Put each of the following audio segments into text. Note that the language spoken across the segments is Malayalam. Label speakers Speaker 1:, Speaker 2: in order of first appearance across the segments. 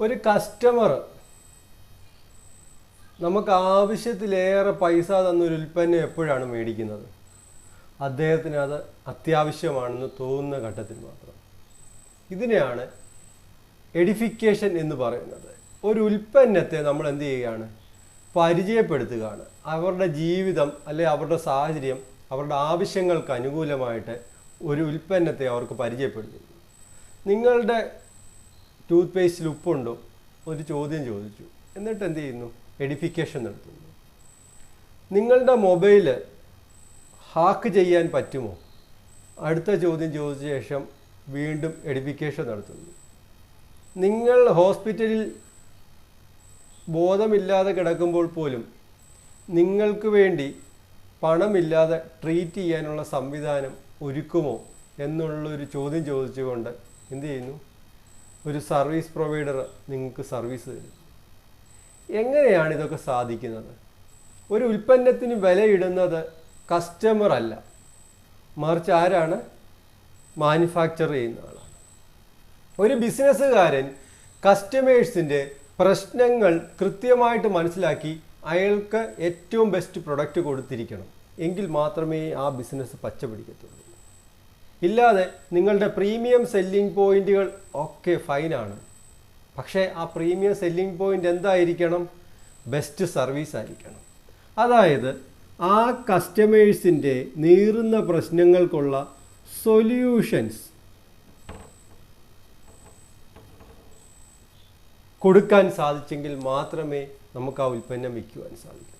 Speaker 1: ഒരു കസ്റ്റമർ നമുക്ക് ആവശ്യത്തിലേറെ പൈസ തന്നൊരു ഉൽപ്പന്നം എപ്പോഴാണ് മേടിക്കുന്നത്? അദ്ദേഹത്തിന് അത് അത്യാവശ്യമാണെന്ന് തോന്നുന്ന ഘട്ടത്തിൽ മാത്രം. ഇതിനെയാണ് എഡിഫിക്കേഷൻ എന്ന് പറയുന്നത്. ഒരു ഉൽപ്പന്നത്തെ നമ്മൾ എന്ത് ചെയ്യുകയാണ്? പരിചയപ്പെടുത്തുകയാണ്. അവരുടെ ജീവിതം അല്ലെ അവരുടെ സാഹചര്യം അവരുടെ ആവശ്യങ്ങൾക്ക് അനുകൂലമായിട്ട് ഒരു ഉൽപ്പന്നത്തെ അവർക്ക് പരിചയപ്പെടുത്തുന്നു. നിങ്ങളുടെ ടൂത്ത് പേസ്റ്റിൽ ഉപ്പുണ്ടോ ഒരു ചോദ്യം ചോദിച്ചു. എന്നിട്ട് എന്ത് ചെയ്യുന്നു? എഡിഫിക്കേഷൻ നടത്തുന്നു. നിങ്ങളുടെ മൊബൈൽ ഹാക്ക് ചെയ്യാൻ പറ്റുമോ? അടുത്ത ചോദ്യം ചോദിച്ച ശേഷം വീണ്ടും എഡിഫിക്കേഷൻ നടത്തുന്നു. നിങ്ങൾ ഹോസ്പിറ്റലിൽ ബോധമില്ലാതെ കിടക്കുമ്പോൾ പോലും നിങ്ങൾക്ക് വേണ്ടി പണമില്ലാതെ ട്രീറ്റ് ചെയ്യാനുള്ള സംവിധാനം ഒരുക്കുമോ? എന്നുള്ളൊരു ചോദ്യം ചോദിച്ചുകൊണ്ട് എന്ത് ചെയ്യുന്നു? ഒരു സർവീസ് പ്രൊവൈഡർ നിങ്ങൾക്ക് സർവീസ് തരും. എങ്ങനെയാണ് ഇതൊക്കെ സാധിക്കുന്നത്? ഒരു ഉൽപ്പന്നത്തിന് വിലയിടുന്നത് കസ്റ്റമർ അല്ല. മറിച്ച് ആരാണ്? മാനുഫാക്ചർ ചെയ്യുന്ന ആളാണ്. ഒരു ബിസിനസ്സുകാരൻ കസ്റ്റമേഴ്സിന്റെ പ്രശ്നങ്ങൾ കൃത്യമായിട്ട് മനസ്സിലാക്കി അയാൾക്ക് ഏറ്റവും ബെസ്റ്റ് പ്രൊഡക്റ്റ് കൊടുത്തിരിക്കണം. എങ്കിൽ മാത്രമേ ആ ബിസിനസ് പച്ച പിടിക്കത്തുള്ളൂ ഇല്ലാതെ നിങ്ങളുടെ പ്രീമിയം സെല്ലിംഗ് പോയിന്റുകൾ ഒക്കെ ഫൈനാണ് പക്ഷേ ആ പ്രീമിയം സെല്ലിംഗ് പോയിന്റ് എന്തായിരിക്കണം? ബെസ്റ്റ് സർവീസ് ആയിരിക്കണം. അതായത് ആ കസ്റ്റമേഴ്സിന്റെ നീറുന്ന പ്രശ്നങ്ങൾക്കുള്ള സൊല്യൂഷൻസ് കൊടുക്കാൻ സാധിച്ചെങ്കിൽ മാത്രമേ നമുക്ക് ആ ഉൽപ്പന്നം വിൽക്കുവാൻ സാധിക്കൂ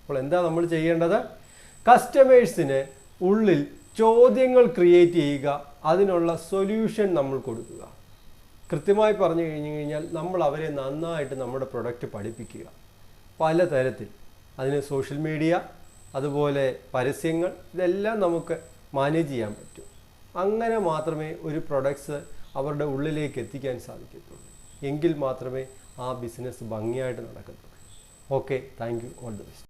Speaker 1: അപ്പോൾ എന്താ നമ്മൾ ചെയ്യേണ്ടത്? കസ്റ്റമേഴ്സിന് ഉള്ളിൽ ചോദ്യങ്ങൾ ക്രിയേറ്റ് ചെയ്യുക അതിനുള്ള സൊല്യൂഷൻ നമ്മൾ കൊടുക്കുക. കൃത്യമായി പറഞ്ഞു കഴിഞ്ഞു കഴിഞ്ഞാൽ നമ്മൾ അവരെ നന്നായിട്ട് നമ്മുടെ പ്രൊഡക്റ്റ് പഠിപ്പിക്കുക. പലതരത്തിൽ. അതിന് സോഷ്യൽ മീഡിയ അതുപോലെ പരസ്യങ്ങൾ ഇതെല്ലാം നമുക്ക് മാനേജ് ചെയ്യാൻ പറ്റും. അങ്ങനെ മാത്രമേ ഒരു പ്രൊഡക്ട്സ് അവരുടെ ഉള്ളിലേക്ക് എത്തിക്കാൻ സാധിക്കത്തുള്ളൂ. എങ്കിൽ മാത്രമേ ആ ബിസിനസ് ഭംഗിയായിട്ട് നടക്കത്തുള്ളൂ. Okay thank you all the best